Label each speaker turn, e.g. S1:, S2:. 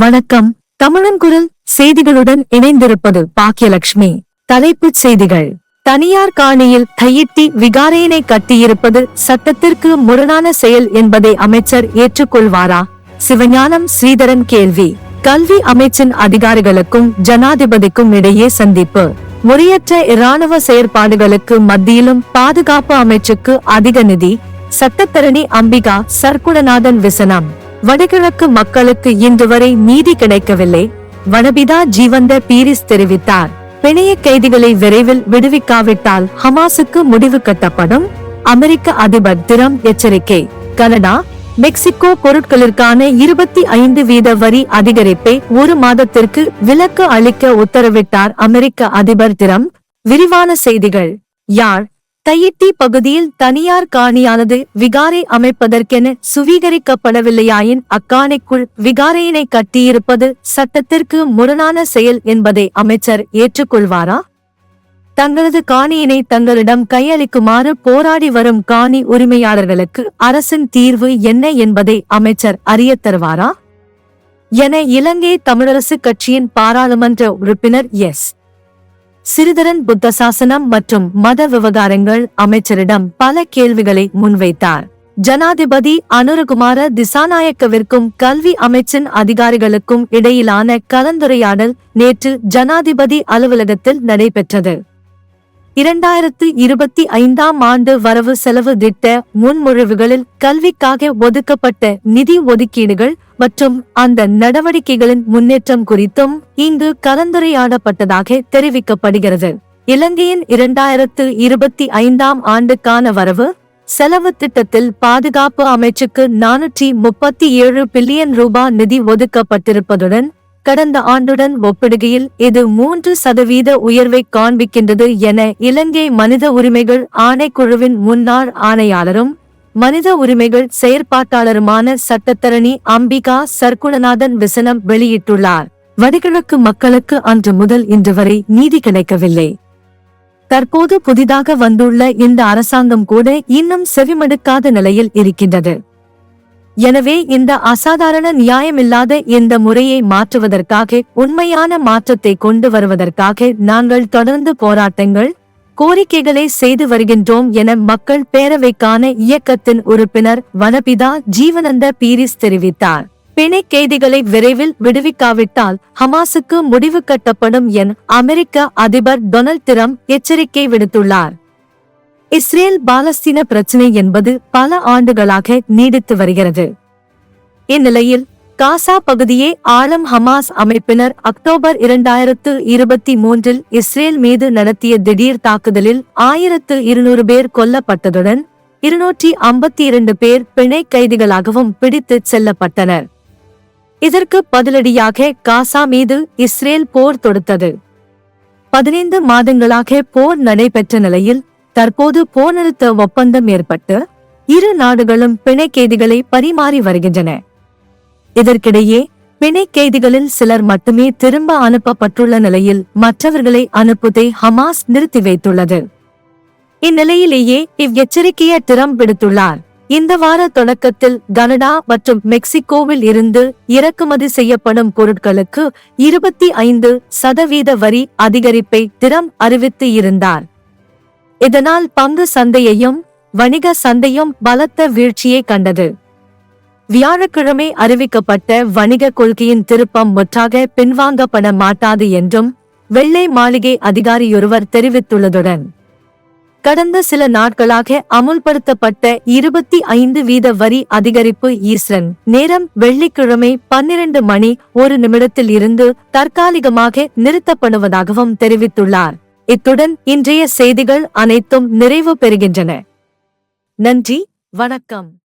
S1: வணக்கம். தமிழன்குரல் செய்திகளுடன் இணைந்திருப்பது பாக்கியலட்சுமி தலைப்புச் செய்திகள். தனியார் காணியில் கையிட்டி விகாரையினை கட்டியிருப்பது சட்டத்திற்கு முரணான செயல் என்பதை அமைச்சர் ஏற்றுக்கொள்வாரா? சிவஞானம் ஸ்ரீதரன் கேள்வி. கல்வி அமைச்சின் அதிகாரிகளுக்கும் ஜனாதிபதிக்கும் இடையே சந்திப்பு. முறையற்ற இராணுவ செயற்பாடுகளுக்கு மத்தியிலும் பாதுகாப்பு அமைச்சுக்கு அதிக நிதி. சட்டத்தரணி அம்பிகா சர்க்குணநாதன் விசனம். வடகிழக்கு மக்களுக்கு இன்று வரை நீதி கிடைக்கவில்லை. வனபிதா ஜீவந்த பீரிஸ் தெரிவித்தார். பிணைய கைதிகளை விரைவில் விடுவிக்காவிட்டால் ஹமாசுக்கு முடிவு கட்டப்படும். அமெரிக்க அதிபர் திரம் எச்சரிக்கை. கனடா மெக்சிகோ பொருட்களிற்கான இருபத்தி ஐந்து வீத வரி அதிகரிப்பை ஒரு மாதத்திற்கு விலக்கு அளிக்க உத்தரவிட்டார் அமெரிக்க அதிபர் திரம். விரிவான செய்திகள். யாழ் தையிட்டி பகுதியில் தனியார் காணியானது விகாரை அமைப்பதற்கென சுவீகரிக்கப்படவில்லையாயின் அக்காணிக்குள் விகாரையினை கட்டியிருப்பது சட்டத்திற்கு முரணான செயல் என்பதை அமைச்சர் ஏற்றுக்கொள்வாரா? தங்களது காணியினை தங்களிடம் கையளிக்குமாறு போராடி வரும் காணி உரிமையாளர்களுக்கு அரசின் தீர்வு என்ன என்பதை அமைச்சர் அறியத் தருவாரா? என இலங்கை தமிழரசு கட்சியின் பாராளுமன்ற உறுப்பினர் எஸ். சிறிதரன் புத்தசாசனம் மற்றும் மத விவகாரங்கள் அமைச்சரிடம் பல கேள்விகளை முன்வைத்தார். ஜனாதிபதி அனுரகுமார திசாநாயக்கவிற்கும் கல்வி அமைச்சின் அதிகாரிகளுக்கும் இடையிலான கலந்துரையாடல் நேற்று ஜனாதிபதி அலுவலகத்தில் நடைபெற்றது. இரண்டாயிரத்து இருபத்தி ஐந்தாம் ஆண்டு வரவு செலவு திட்ட முன்மொழிவுகளில் கல்விக்காக ஒதுக்கப்பட்ட நிதி ஒதுக்கீடுகள் மற்றும் அந்த நடவடிக்கைகளின் முன்னேற்றம் குறித்தும் இங்கு கலந்துரையாடப்பட்டதாக தெரிவிக்கப்படுகிறது. இலங்கையின் இரண்டாயிரத்து இருபத்தி ஐந்தாம் ஆண்டுக்கான வரவு செலவு திட்டத்தில் பாதுகாப்பு அமைச்சுக்கு நானூற்றி முப்பத்தி ஏழு பில்லியன் ரூபாய் நிதி ஒதுக்கப்பட்டிருப்பதுடன் கடந்த ஆண்டுடன் ஒப்பிடுகையில் இது மூன்று சதவீத உயர்வை காண்பிக்கின்றது என இலங்கை மனித உரிமைகள் ஆணைக்குழுவின் முன்னாள் ஆணையாளரும் மனித உரிமைகள் செயற்பாட்டாளருமான சட்டத்தரணி அம்பிகா சர்க்குணநாதன் விசனம் வெளியிட்டுள்ளார். வடகிழக்கு மக்களுக்கு அன்று முதல் இன்று வரை நீதி கிடைக்கவில்லை. தற்போது புதிதாக வந்துள்ள இந்த அரசாங்கம் கூட இன்னும் செவிமடுக்காத நிலையில் இருக்கின்றது. எனவே இந்த அசாதாரண நியாயமில்லாத இந்த முறையை மாற்றுவதற்காக உண்மையான மாற்றத்தை கொண்டு வருவதற்காக நாங்கள் தொடர்ந்து போராட்டங்கள் கோரிக்கைகளை செய்து வருகின்றோம் என மக்கள் பேரவைக்கான இயக்கத்தின் உறுப்பினர் வனபிதா ஜீவனந்த பீரிஸ் தெரிவித்தார். பிணை கைதிகளை விரைவில் விடுவிக்காவிட்டால் ஹமாஸுக்கு முடிவு கட்டப்படும் என அமெரிக்க அதிபர் டொனால்ட் டிரம்ப் எச்சரிக்கை விடுத்துள்ளார். இஸ்ரேல் பாலஸ்தீன பிரச்சினை என்பது பல ஆண்டுகளாக நீடித்து வருகிறது. இந்நிலையில் காசா பகுதியே ஆலம் ஹமாஸ் அமைப்பினர் அக்டோபர் இரண்டாயிரத்து இருபத்தி மூன்றில் இஸ்ரேல் மீது நடத்திய திடீர் தாக்குதலில் ஆயிரத்து இருநூறு பேர் கொல்லப்பட்டதுடன் இருநூற்றி ஐம்பத்தி இரண்டு பேர் பிணை கைதிகளாகவும் பிடித்து செல்லப்பட்டனர். இதற்கு பதிலடியாக காசா மீது இஸ்ரேல் போர் தொடுத்தது. பதினைந்து மாதங்களாக போர் நடைபெற்ற நிலையில் தற்போது போர் ஒப்பந்தம் ஏற்பட்டு இரு நாடுகளும் பிணை கைதிகளை பரிமாறி வருகின்றன. இதற்கிடையே பிணை கைதிகளில் சிலர் மட்டுமே திரும்ப அனுப்பப்பட்டுள்ள நிலையில் மற்றவர்களை அனுப்புவதை ஹமாஸ் நிறுத்தி வைத்துள்ளது. இந்நிலையிலேயே இவ்வெச்சரிக்கையை டிரம்ப் விடுத்துள்ளார். இந்த வார தொடக்கத்தில் கனடா மற்றும் மெக்சிகோவில் இருந்து இறக்குமதி செய்யப்படும் பொருட்களுக்கு இருபத்தி ஐந்து சதவீத வரி அதிகரிப்பை திறம் அறிவித்து இருந்தார். இதனால் பங்கு சந்தையையும் வணிக சந்தையும் பலத்த வீழ்ச்சியை கண்டது. வியாழக்கிழமை அறிவிக்கப்பட்ட வணிக கொள்கையின் திருப்பம் முற்றாக பின்வாங்கப்பட மாட்டாது என்றும் வெள்ளை மாளிகை அதிகாரியொருவர் தெரிவித்துள்ளதுடன் கடந்த சில நாட்களாக அமுல்படுத்தப்பட்ட இருபத்தி ஐந்து வீத வரி அதிகரிப்பு ஈஸ்ரன் நேரம் வெள்ளிக்கிழமை பன்னிரண்டு மணி ஒரு நிமிடத்தில் இருந்து தற்காலிகமாக நிறுத்தப்படுவதாகவும் தெரிவித்துள்ளார். இத்துடன் இன்றைய செய்திகள் அனைத்தும் நிறைவு பெறுகின்றன. நன்றி வணக்கம்.